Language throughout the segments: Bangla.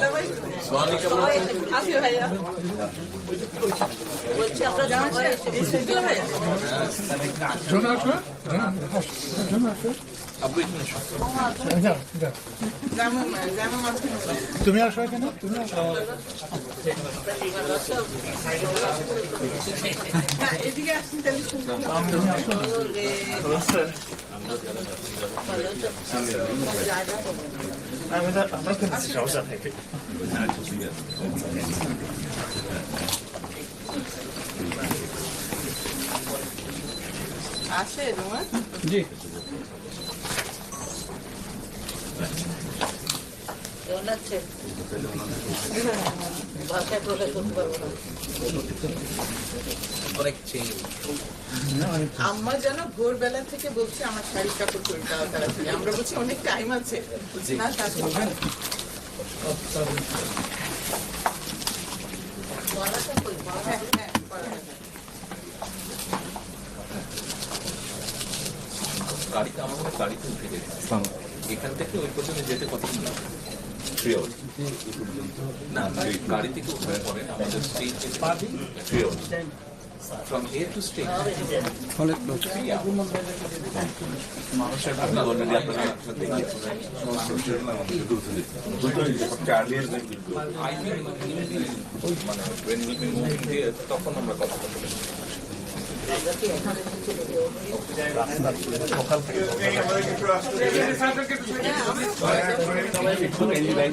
Давай. তুমি আসো এখানে তুমি আসো এদিকে আসছি তাহলে আসে তোমার জি কেমন আছে আম্মা যেন ভোরবেলা থেকে বলছে আমার শাড়ি কাপড় করে দাও তাড়াতাড়ি। আমরা বলছি অনেক টাইম আছে। না গাড়িতে আমার মনে গাড়িতে উঠে গেছে। এখান থেকে ওই পর্যন্ত যেতে লাগবে থ্রি আওয়ার না গাড়ি থেকে উঠার পরে আমাদের three hour from here to stage আপনার অলরেডি আপনারা একসাথে I think মানে when we be moving there তখন আমরা কথা বলব সবাই জানেন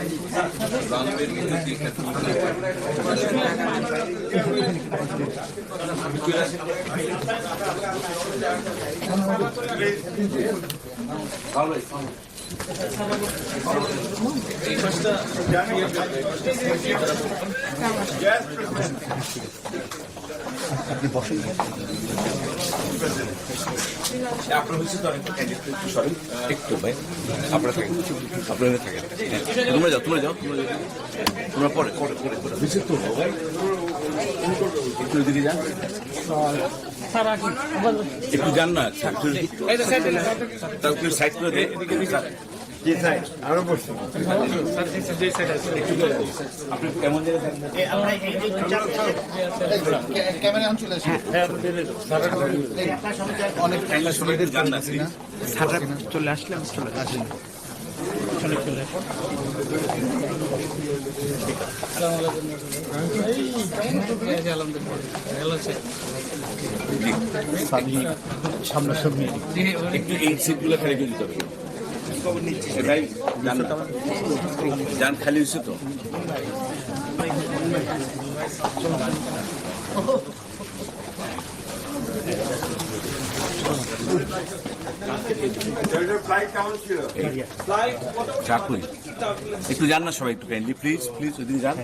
যান। আপনার হচ্ছে তো একটু ভাই আপনারা থাকেন আপনারা যাও তোমরা যাও তোমরা পরে একটু এদিকে যান একটু যান না সাইড করে দে চলে আসে অনেক টাইম সবাইদের যান না please। চলে আসলাম চলে আসেন চলে সামনাসামনি। একটু এই সিটগুলো খালি দিতে হবে। এ ভাই যান যান খালি হয়েছে তো একটু যান না সবাই একটু কাইন্ডলি প্লিজ প্লিজ ওদিকে যান